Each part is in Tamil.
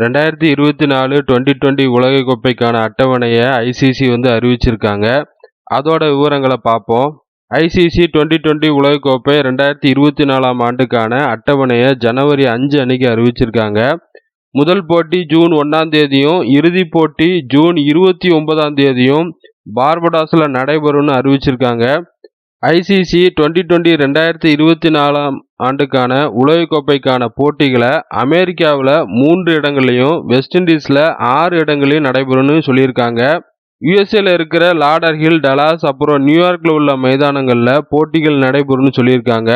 ரெண்டாயிரத்தி இருபத்தி நாலு டுவெண்ட்டி டுவெண்ட்டி உலகக்கோப்பைக்கான அட்டவணையை ஐசிசி வந்து அறிவிச்சிருக்காங்க. அதோட விவரங்களை பார்ப்போம். ஐசிசி டுவெண்ட்டி டுவெண்ட்டி உலகக்கோப்பை ரெண்டாயிரத்தி இருபத்தி நாலாம் ஆண்டுக்கான அட்டவணையை ஜனவரி அஞ்சு அன்னைக்கு அறிவிச்சிருக்காங்க. முதல் போட்டி ஜூன் ஒன்றாம் தேதியும் இறுதிப் போட்டி ஜூன் இருபத்தி ஒன்பதாம் தேதியும் பார்படாஸில் நடைபெறும்னு அறிவிச்சிருக்காங்க. ஐசிசி டுவெண்ட்டி டுவெண்ட்டி ரெண்டாயிரத்தி இருபத்தி நாலாம் ஆண்டுக்கான உலகக்கோப்பைக்கான போட்டிகளை அமெரிக்காவில் மூன்று இடங்கள்லையும் வெஸ்ட் இண்டீஸில் ஆறு இடங்களையும் நடைபெறும்னு சொல்லியிருக்காங்க. யுஎஸ்ஏல இருக்கிற லாடர் ஹில் டலாஸ் அப்புறம் நியூயார்க்கில் உள்ள மைதானங்களில் போட்டிகள் நடைபெறும்னு சொல்லியிருக்காங்க.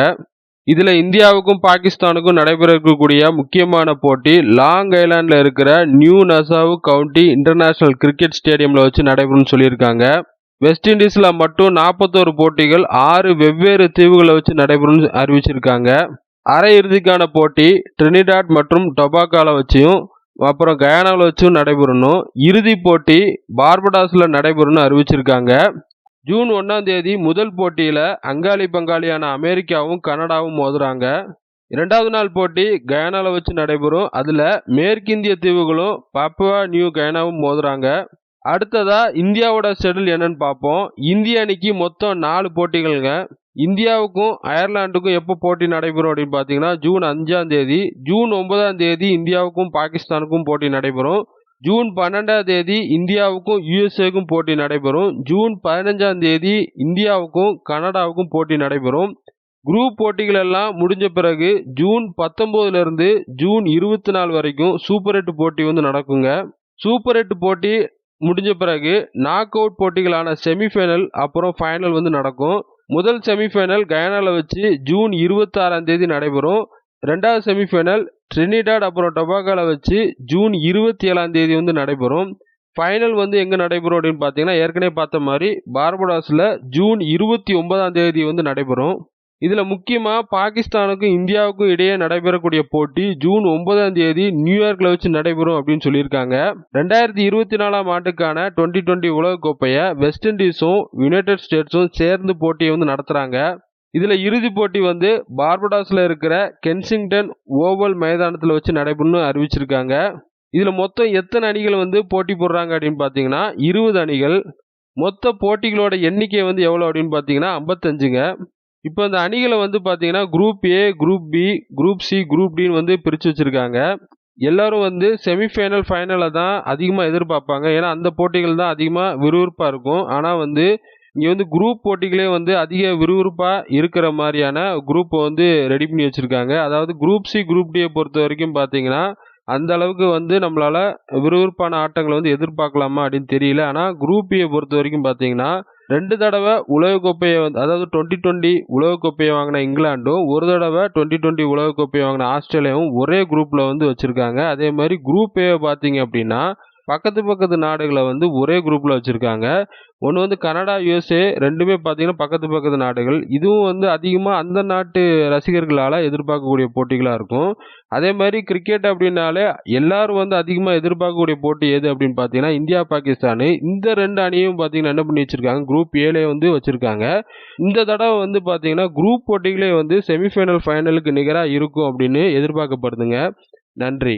இதில் இந்தியாவுக்கும் பாகிஸ்தானுக்கும் நடைபெற இருக்கக்கூடிய முக்கியமான போட்டி லாங் ஐலாண்டில் இருக்கிற New Nassau County international cricket ஸ்டேடியமில் வச்சு நடைபெறும்னு சொல்லியிருக்காங்க. வெஸ்ட் இண்டீஸில் மட்டும் நாற்பத்தோரு போட்டிகள் ஆறு வெவ்வேறு தீவுகளை வச்சு நடைபெறும்னு அறிவிச்சிருக்காங்க. அரையிறுதிக்கான போட்டி ட்ரினிடாட் மற்றும் டொபாக்காவில் வச்சியும் அப்புறம் கயானாவில் வச்சும் நடைபெறணும். இறுதிப் போட்டி பார்படாஸில் நடைபெறும்னு அறிவிச்சிருக்காங்க. ஜூன் ஒன்றாம் தேதி முதல் போட்டியில் அங்காளி பங்காளியான அமெரிக்காவும் கனடாவும் மோதுறாங்க. இரண்டாவது நாள் போட்டி கயானாவில் வச்சு நடைபெறும். அதில் மேற்கிந்திய தீவுகளும் பாப்புவா நியூ கயானாவும் மோதுறாங்க. அடுத்ததா இந்தியாவோட ஷெடியூல் என்னன்னு பார்ப்போம். இந்திய அணிக்கு மொத்தம் நாலு போட்டிகள்ங்க. இந்தியாவுக்கும் அயர்லாண்டுக்கும் எப்போ போட்டி நடைபெறும் அப்படின்னு பார்த்தீங்கன்னா ஜூன் அஞ்சாம் தேதி ஜூன் ஒன்பதாம் தேதி இந்தியாவுக்கும் பாகிஸ்தானுக்கும் போட்டி நடைபெறும். ஜூன் பன்னெண்டாம் தேதி இந்தியாவுக்கும் யுஎஸ்ஏக்கும் போட்டி நடைபெறும். ஜூன் பதினஞ்சாம் தேதி இந்தியாவுக்கும் கனடாவுக்கும் போட்டி நடைபெறும். குரூப் போட்டிகள் எல்லாம் முடிஞ்ச பிறகு ஜூன் பத்தொம்போதுலேருந்து ஜூன் இருபத்தி நாலு வரைக்கும் சூப்பர் எட்டு போட்டி வந்து நடக்குங்க. சூப்பர் எட்டு போட்டி முடிஞ்ச பிறகு நாக் அவுட் போட்டிகளான செமிஃபைனல் அப்புறம் ஃபைனல் வந்து நடக்கும். முதல் செமிஃபைனல் கயானாவில் வச்சு ஜூன் இருபத்தாறாம் தேதி நடைபெறும். ரெண்டாவது செமிஃபைனல் ட்ரினிடாட் அப்புறம் டொபாகோவில் வச்சு ஜூன் இருபத்தி ஏழாம் தேதி வந்து நடைபெறும். ஃபைனல் வந்து எங்கே நடைபெறும் அப்படின்னு பார்த்தீங்கன்னா ஏற்கனவே பார்த்த மாதிரி பார்படாஸில் ஜூன் இருபத்தி ஒன்பதாம் தேதி வந்து நடைபெறும். இதில் முக்கியமாக பாகிஸ்தானுக்கும் இந்தியாவுக்கும் இடையே நடைபெறக்கூடிய போட்டி ஜூன் ஒன்பதாம் தேதி நியூயார்க்கில் வச்சு நடைபெறும் அப்படின்னு சொல்லியிருக்காங்க. ரெண்டாயிரத்தி இருபத்தி நாலாம் ஆண்டுக்கான டுவெண்ட்டி டுவெண்ட்டி உலகக்கோப்பையை வெஸ்ட் இண்டீஸும் யுனைடெட் ஸ்டேட்ஸும் சேர்ந்து போட்டியை வந்து நடத்துகிறாங்க இதில் இறுதிப் போட்டி வந்து பார்படாஸில் இருக்கிற கென்சிங்டன் ஓவல் மைதானத்தில் வச்சு நடைபெறும்னு அறிவிச்சிருக்காங்க. இதில் மொத்தம் எத்தனை அணிகள் வந்து போட்டி போடுறாங்க அப்படின்னு பார்த்தீங்கன்னா இருபது அணிகள். மொத்த போட்டிகளோட எண்ணிக்கை வந்து எவ்வளோ அப்படின்னு பார்த்தீங்கன்னா ஐம்பத்தஞ்சுங்க. இப்போ இந்த அணிகளை வந்து பார்த்தீங்கன்னா group A group B group C group டின்னு வந்து பிரித்து வச்சுருக்காங்க. எல்லாரும் வந்து செமிஃபைனல் ஃபைனலை தான் அதிகமாக எதிர்பார்ப்பாங்க. ஏன்னா அந்த போட்டிகள் தான் அதிகமாக விறுவிறுப்பாக இருக்கும். ஆனால் வந்து இங்கே வந்து குரூப் போட்டிகளே வந்து அதிக விறுவிறுப்பாக இருக்கிற மாதிரியான குரூப்பை வந்து ரெடி பண்ணி வச்சுருக்காங்க. அதாவது குரூப் சி குரூப் டியை பொறுத்த வரைக்கும் பார்த்தீங்கன்னா அந்த அளவுக்கு வந்து நம்மளால் விறுவிறுப்பான ஆட்டங்களை வந்து எதிர்பார்க்கலாமா அப்படின்னு தெரியல. ஆனால் குரூப் பியை பொறுத்த வரைக்கும் பார்த்தீங்கன்னா ரெண்டு தடவை உலகக்கோப்பையை வந்து அதாவது டுவெண்ட்டி டுவெண்ட்டி உலகக்கோப்பையை வாங்கின இங்கிலாண்டும் ஒரு தடவை டுவெண்ட்டி டுவெண்ட்டி உலகக்கோப்பையை வாங்கின ஆஸ்திரேலியாவும் ஒரே குரூப்பில் வந்து வச்சுருக்காங்க. அதே மாதிரி குரூப் ஏ பார்த்தீங்க அப்படின்னா பக்கத்து பக்கத்து நாடுகளை வந்து ஒரே குரூப்பில் வச்சுருக்காங்க. ஒன்று வந்து கனடா யூஎஸ்ஏ ரெண்டுமே பார்த்தீங்கன்னா பக்கத்து பக்கத்து நாடுகள். இதுவும் வந்து அதிகமாக அந்த நாட்டு ரசிகர்களால் எதிர்பார்க்கக்கூடிய போட்டிகளாக இருக்கும். அதே மாதிரி கிரிக்கெட் அப்படின்னாலே எல்லாரும் வந்து அதிகமாக எதிர்பார்க்கக்கூடிய போட்டி எது அப்படின்னு பார்த்தீங்கன்னா இந்தியா பாகிஸ்தானு. இந்த ரெண்டு அணியும் பார்த்தீங்கன்னா என்ன பண்ணி வச்சுருக்காங்க? குரூப் ஏலே வந்து வச்சுருக்காங்க. இந்த தடவை வந்து பார்த்தீங்கன்னா குரூப் போட்டிகளே வந்து செமிஃபைனல் ஃபைனலுக்கு நிகராக இருக்கும் அப்படின்னு எதிர்பார்க்கப்படுதுங்க. நன்றி.